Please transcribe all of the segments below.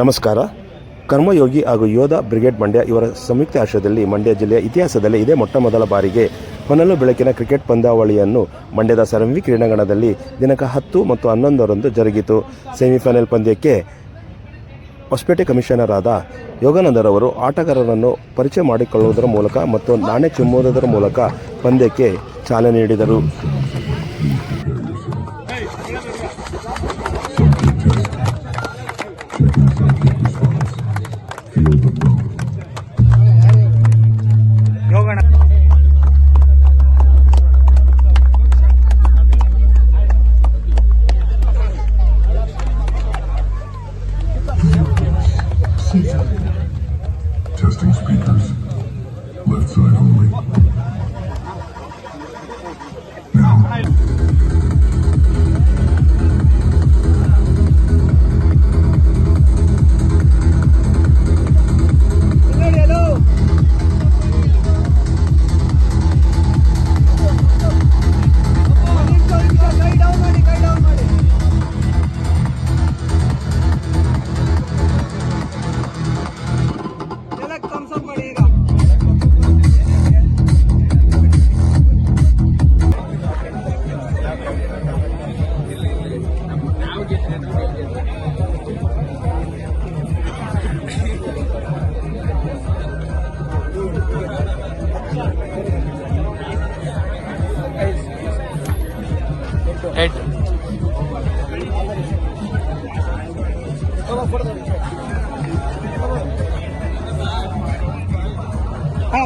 ನಮಸ್ಕಾರ. ಕರ್ಮಯೋಗಿ ಹಾಗೂ ಯೋಧ ಬ್ರಿಗೇಡ್ ಮಂಡ್ಯ ಇವರ ಸಂಯುಕ್ತ ಆಶ್ರಯದಲ್ಲಿ ಮಂಡ್ಯ ಜಿಲ್ಲೆಯ ಇತಿಹಾಸದಲ್ಲಿ ಇದೇ ಮೊಟ್ಟ ಮೊದಲ ಬಾರಿಗೆ ಹೊನಲು ಬೆಳಕಿನ ಕ್ರಿಕೆಟ್ ಪಂದ್ಯಾವಳಿಯನ್ನು ಮಂಡ್ಯದ ಸರಂವಿ ಕ್ರೀಡಾಂಗಣದಲ್ಲಿ ದಿನಕ ಹತ್ತು ಮತ್ತು ಹನ್ನೊಂದರಂದು ಜರುಗಿತು. ಸೆಮಿಫೈನಲ್ ಪಂದ್ಯಕ್ಕೆ ಹೊಸಪೇಟೆ ಕಮಿಷನರ್ ಆದ ಯೋಗಾನಂದರವರು ಆಟಗಾರರನ್ನು ಪರಿಚಯ ಮಾಡಿಕೊಳ್ಳುವುದರ ಮೂಲಕ ಮತ್ತು ನಾಣ್ಯ ಚಿಮ್ಮುವುದರ ಮೂಲಕ ಪಂದ್ಯಕ್ಕೆ ಚಾಲನೆ ನೀಡಿದರು.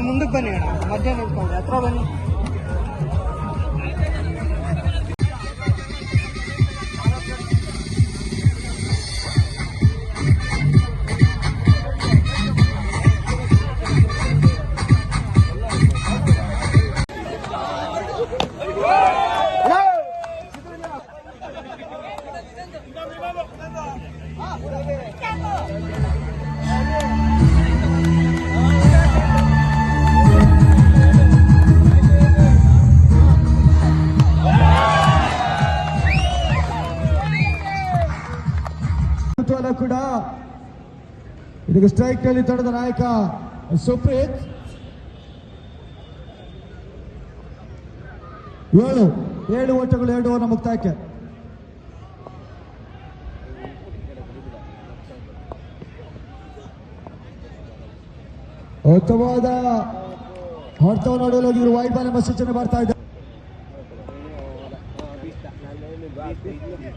ముందుకు బన్నీ మధ్యాహ్నం ఎత్ర బన్నీ ಕೂಡ. ಇದಕ್ಕೆ ಸ್ಟ್ರೈಕ್ನಲ್ಲಿ ತೊಡೆದ ನಾಯಕ ಸುಪ್ರೀತ್. ಏಳು ಏಳು ಓಟಗಳು ಎರಡು ಓವರ್ ಮುಕ್ತಾಯಕ್ಕೆ. ಉತ್ತಮವಾದ ಹೊಡೆತವನ್ನು ನೋಡಲು ವೈಡ್ ಬಾಲ್ ಸೂಚನೆ ಬರ್ತಾ ಇದೆ.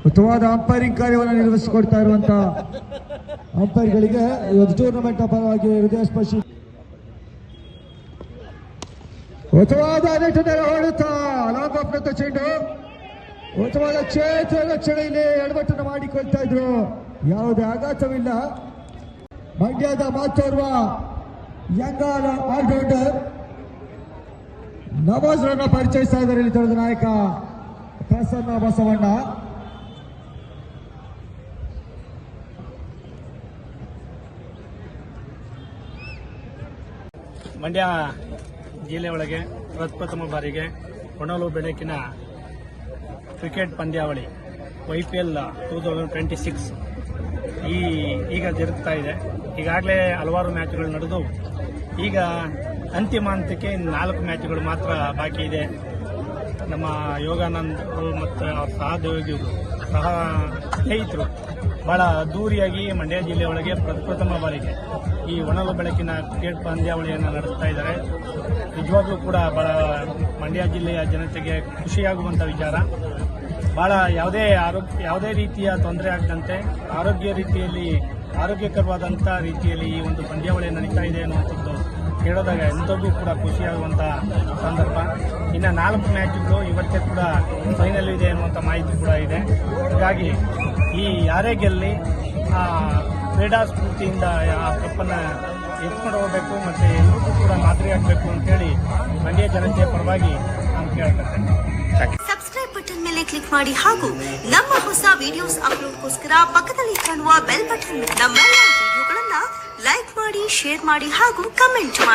ಉತ್ತಮವಾದ ಅಂಪೈರಿಂಗ್ ಕಾರ್ಯವನ್ನು ನಿರ್ವಹಿಸಿಕೊಡ್ತಾ ಇರುವಂತ ಅಂಪೈರ್ಗಳಿಗೆ ಇವತ್ತು ಟೂರ್ನಮೆಂಟ್ ಪರವಾಗಿ ಹೃದಯ ಸ್ಪರ್ಶಿ ಉತ್ತಮವಾದ ನೆಟ್ಟಿನ ಹೊಡೆತ ಲಾಂಗ್ ಆಫ್ ಚೆಂಡು. ಉತ್ತಮವಾದ ಕ್ಷೇತ್ರ ರಕ್ಷಣೆಯಲ್ಲಿ ಎಡವಟ್ಟನ್ನು ಮಾಡಿಕೊಳ್ತಾ ಇದ್ರು. ಯಾವುದೇ ಆಘಾತವಿಲ್ಲ. ಮಂಡ್ಯದ ಮಾತೋರ್ವ ಯಂಗಾಲ ಆಲ್ರೌಂಡರ್ ನವಾಜ್ರನ್ನ ಪರಿಚಯಿಸ್ತಾ ಇದ್ದಾರೆ ಇಲ್ಲಿ ತೊಳೆದ ನಾಯಕ ಪ್ರಸನ್ನ ಬಸವಣ್ಣ. ಮಂಡ್ಯ ಜಿಲ್ಲೆ ಒಳಗೆ ಪ್ರಪ್ರಥಮ ಬಾರಿಗೆ ಕೊಣಲು ಬೆಳಕಿನ ಕ್ರಿಕೆಟ್ ಪಂದ್ಯಾವಳಿ Y P L two thousand twenty six ಈ ಈಗ ಜರುಗ್ತಾ ಇದೆ. ಈಗಾಗಲೇ ಹಲವಾರು ಮ್ಯಾಚ್ಗಳು ನಡೆದು ಈಗ ಅಂತಿಮ ಹಂತಕ್ಕೆ ನಾಲ್ಕು ಮ್ಯಾಚ್ಗಳು ಮಾತ್ರ ಬಾಕಿ ಇದೆ. ನಮ್ಮ ಯೋಗಾನಂದ್ ಅವರು ಮತ್ತು ಅವ್ರ ಸಹೋದ್ಯೋಗಿಗಳು ಸಹ ಸ್ನೇಹಿತರು ಬಹಳ ಅದ್ದೂರಿಯಾಗಿ ಮಂಡ್ಯ ಜಿಲ್ಲೆ ಒಳಗೆ ಪ್ರಪ್ರಥಮ ಬಾರಿಗೆ ಈ ಒಣಲ ಬೆಳಕಿನ ಕ್ರಿಕೆಟ್ ಪಂದ್ಯಾವಳಿಯನ್ನು ನಡೆಸ್ತಾ ಇದ್ದಾರೆ. ನಿಜವಾಗ್ಲೂ ಕೂಡ ಬಹಳ ಮಂಡ್ಯ ಜಿಲ್ಲೆಯ ಜನತೆಗೆ ಖುಷಿಯಾಗುವಂಥ ವಿಚಾರ. ಬಹಳ ಯಾವುದೇ ಆರೋಗ್ಯ ಯಾವುದೇ ರೀತಿಯ ತೊಂದರೆ ಆಗದಂತೆ ಆರೋಗ್ಯ ರೀತಿಯಲ್ಲಿ ಆರೋಗ್ಯಕರವಾದಂಥ ರೀತಿಯಲ್ಲಿ ಈ ಒಂದು ಪಂದ್ಯಾವಳಿ ನಡೀತಾ ಇದೆ ಅನ್ನುವಂಥದ್ದು ಕೇಳೋದಾಗ ಎಂಥದ್ದು ಕೂಡ ಖುಷಿಯಾಗುವಂಥ ಸಂದರ್ಭ. ಇನ್ನು ನಾಲ್ಕು ಮ್ಯಾಚ್ಗಳು ಇವತ್ತೇ ಕೂಡ ಫೈನಲ್ ಇದೆ ಅನ್ನುವಂಥ ಮಾಹಿತಿ ಕೂಡ ಇದೆ. ಹೀಗಾಗಿ ಈ ಯಾರೇ ಗೆಲ್ಲಿ ಕ್ರೀಡಾ ಸ್ಫೂರ್ತಿಯಿಂದ ಆ ಕಪ್ಪನ್ನು ಎತ್ಕೊಂಡು ಹೋಗಬೇಕು ಮತ್ತೆ ಎಲ್ಲರಿಗೂ ಕೂಡ ಮಾದರಿಯಾಗಬೇಕು ಅಂತೇಳಿ ಮಂಡ್ಯ ಜನತೆಯ ಪರವಾಗಿ ನಾನು ಕೇಳ್ಕೊಳ್ತೇನೆ. ಸಬ್ಸ್ಕ್ರೈಬ್ ಬಟನ್ ಮೇಲೆ ಕ್ಲಿಕ್ ಮಾಡಿ ಹಾಗೂ ನಮ್ಮ ಹೊಸ ವಿಡಿಯೋಸ್ ಅಪ್ಲೋಡ್ಗೋಸ್ಕರ ಪಕ್ಕದಲ್ಲಿ ಕಾಣುವ ಬೆಲ್ ಬಟನ್ ನಮ್ಮ ವಿಡಿಯೋಗಳನ್ನ ಲೈಕ್ ಮಾಡಿ ಶೇರ್ ಮಾಡಿ ಹಾಗೂ ಕಮೆಂಟ್ ಮಾಡಿ.